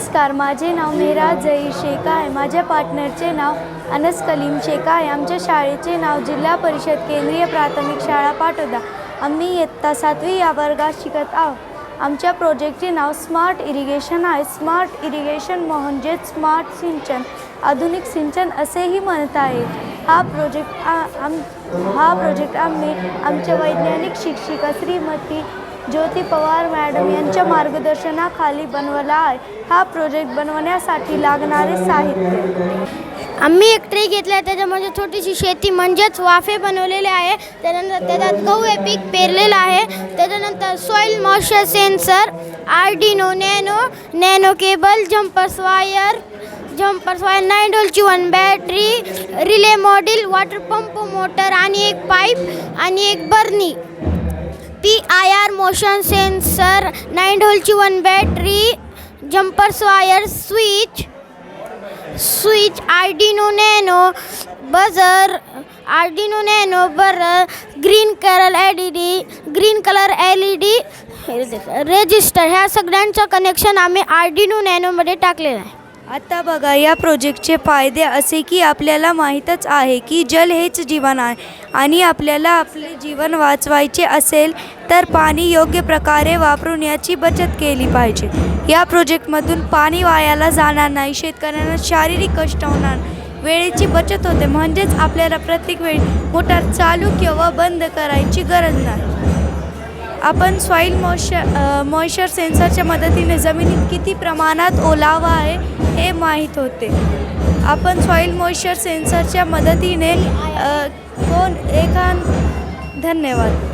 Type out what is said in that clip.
नमस्कार माझे नाव मेहरा जई शेखा आहे. माझ्या पार्टनरचे नाव अनस कलीम शेका आहे. आमच्या शाळेचे नाव जिल्हा परिषद केंद्रीय प्राथमिक शाळा पाटोदा. आम्ही इयत्ता सातवी या वर्गात शिकत आहोत. आमच्या प्रोजेक्टचे नाव स्मार्ट इरिगेशन आहे. स्मार्ट इरिगेशन म्हणजेच स्मार्ट सिंचन आधुनिक सिंचन असेही म्हणता येईल हा प्रोजेक्ट आम हा प्रोजेक्ट आम्ही आमच्या वैज्ञानिक शिक्षिका श्रीमती ज्योती पवार मॅडम यांच्या मार्गदर्शनाखाली बनवला आहे. हा प्रोजेक्ट बनवण्यासाठी लागणारे साहित्य. आम्ही एक ट्रे घेतला आहे त्याच्यामध्ये छोटीशी शेती म्हणजेच वाफे बनवलेले आहे. त्यानंतर त्याच्यात गहू हे पीक पेरलेलं आहे. त्याच्यानंतर soil moisture sensor Arduino nano nano cable jumpers wire jumpers wire nine डोलची one battery relay model water pump motor आणि एक पाईप आणि एक Bernie. P I R motion sensor nine डोलची one battery jumpers wire switch switch Arduino nano buzzer Arduino nano बर green colour L E D green colour L E D resistor ह्या सगळ्यांचं connection आम्ही Arduino नॅनोमध्ये टाकलेलं आहे. आता बघा या प्रोजेक्टचे फायदे असे की आपल्याला माहीतच आहे की जल हेच जीवन आहे आणि आपल्याला आपले जीवन वाचवायचे असेल तर पाणी योग्य प्रकारे वापरून याची बचत केली पाहिजे. या प्रोजेक्टमधून पाणी वायाला जाणार नाही शेतकऱ्यांना शारीरिक कष्ट होणार. वेळेची बचत होते म्हणजेच आपल्याला प्रत्येक वेळी मोटार चालू किंवा बंद करायची गरज नाही. आपण सॉईल मॉइश्चर मॉइश्चर सेन्सरच्या मदतीने जमिनीत किती प्रमाणात ओलावा आहे हे माहीत होते. आपण सॉईल मॉइश्चर सेन्सरच्या मदतीने कोण? एका धन्यवाद.